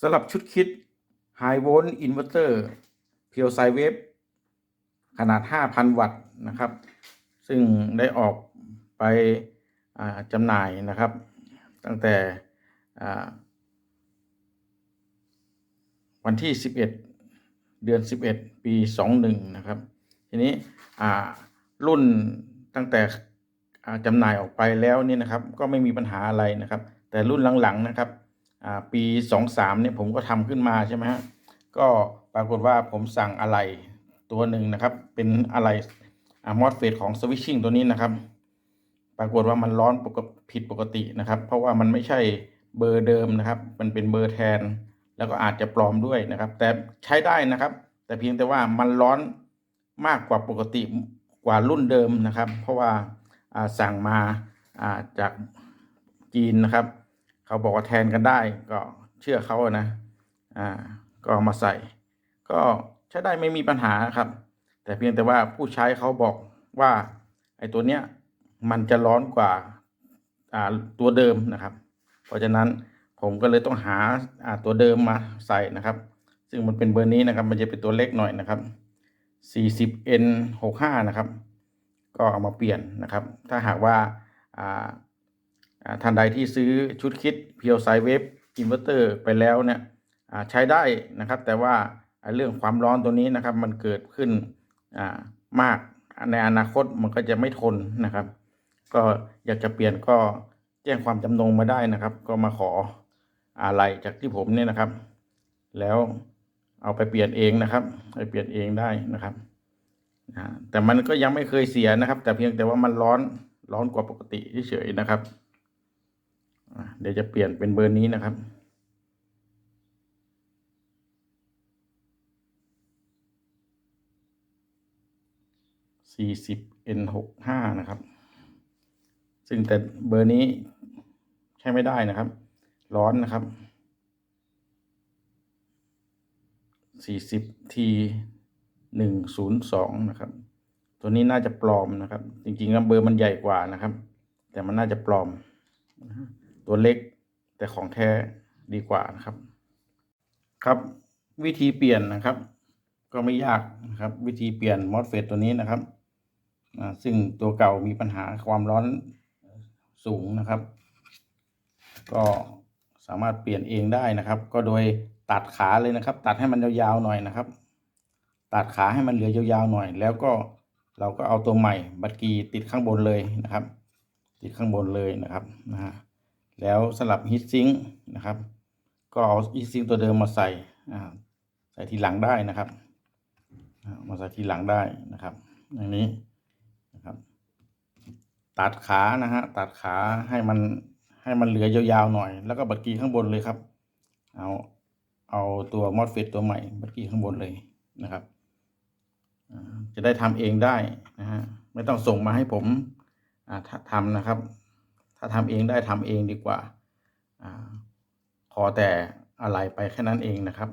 สำหรับชุดคิด High Volt Inverter เพียวไซเวฟขนาด 5,000 วัตต์นะครับ ซึ่งได้ออกไปจำหน่ายนะครับ ตั้งแต่วันที่ 11 เดือน 11 ปี 21 นะครับ ทีนี้รุ่นตั้งแต่จำหน่ายออกไปแล้วนี่นะครับ ก็ไม่มีปัญหาอะไรนะครับ แต่รุ่นหลังๆนะครับ อ่าปี23เนี่ยผมก็ทำขึ้นมาใช่ไหมฮะก็ปรากฏว่าผมสั่งอะไรตัวหนึ่งนะครับ เป็นอะไรมอสเฟตของสวิตชิ่งตัวนี้นะครับ ปรากฏว่ามันร้อนปกผิดปกตินะครับ เพราะว่ามันไม่ใช่เบอร์เดิมนะครับ มันเป็นเบอร์แทน แล้วก็อาจจะปลอมด้วยนะครับ แต่ใช้ได้นะครับ แต่เพียงแต่ว่ามันร้อนมากกว่าปกติกว่ารุ่นเดิมนะครับ เพราะว่าสั่งมาจากจีนนะครับ เขาบอกว่าแทนกันได้ ก็เชื่อเขานะ อ่า ก็เอามาใส่ ก็ใช้ได้ไม่มีปัญหาครับ แต่เพียงแต่ว่าผู้ใช้เขาบอกว่าไอ้ตัวเนี้ยมันจะร้อนกว่า อ่าตัวเดิมนะครับ เพราะฉะนั้นผมก็เลยต้องหาอ่าตัวเดิมมาใส่นะครับ ซึ่งมันเป็นเบอร์นี้นะครับ มันจะเป็นตัวเล็กหน่อยนะครับ 40N 65 นะครับ ก็เอามาเปลี่ยนนะครับ ถ้าหากว่าอ่า ท่านใดที่ซื้อชุดคิดเพียวไซเวฟอินเวอร์เตอร์ไปแล้วเนี่ยใช้ได้นะครับ แต่ว่าเรื่องความร้อนตัวนี้นะครับ มันเกิดขึ้นมากในอนาคตมันก็จะไม่ทนนะครับ ก็อยากจะเปลี่ยนก็แจ้งความจำนงมาได้นะครับ ก็มาขออะไรจากที่ผมเนี่ยนะครับ แล้วเอาไปเปลี่ยนเองนะครับ ไปเปลี่ยนเองได้นะครับแต่มันก็ยังไม่เคยเสียนะครับ แต่เพียงแต่ว่ามันร้อนร้อนกว่าปกติเฉยๆนะครับ เดี๋ยวจะเปลี่ยนเป็นเบอร์นี้นะครับ 40 N 65นะครับ ซึ่งแต่เบอร์นี้ใช้ไม่ได้นะครับ ร้อนนะครับ 40 T 102 นะครับ ตัวนี้น่าจะปลอมนะครับ จริงๆแล้วเบอร์มันใหญ่กว่านะครับ แต่มันน่าจะปลอมนะ ตัวเล็กแต่ของแท้ดีกว่านะครับ ครับวิธีเปลี่ยนนะครับ ก็ไม่ยากนะครับ วิธีเปลี่ยนมอสเฟตตัวนี้นะครับซึ่งตัวเก่ามีปัญหาความร้อนสูงนะครับ ก็สามารถเปลี่ยนเองได้นะครับ ก็โดยตัดขาเลยนะครับ ตัดให้มันยาวๆหน่อยนะครับ ตัดขาให้มันเหลือยาวๆหน่อย แล้วก็เราก็เอาตัวใหม่บัตรกีติดข้างบนเลยนะครับ ติดข้างบนเลยนะครับนะฮะ แล้วสลับฮีทซิงค์นะครับ ก็เอาฮีทซิงค์ตัวเดิมมาใส่ใส่ทีหลังได้นะครับมาใส่ทีหลังได้นะครับอย่างนี้นะครับ ตัดขานะฮะตัดขาให้มันให้มันเหลือยาวๆหน่อย แล้วก็บัตรกีข้างบนเลยครับ เอาเอาตัวมอสเฟตตัวใหม่บัตรกีข้างบนเลยนะครับจะได้ทำเองได้นะฮะไม่ต้องส่งมาให้ผมทำนะครับ ถ้าทำเองได้ทำเองดีกว่าอขอแต่อะไรไปแค่นั้นเองนะครับ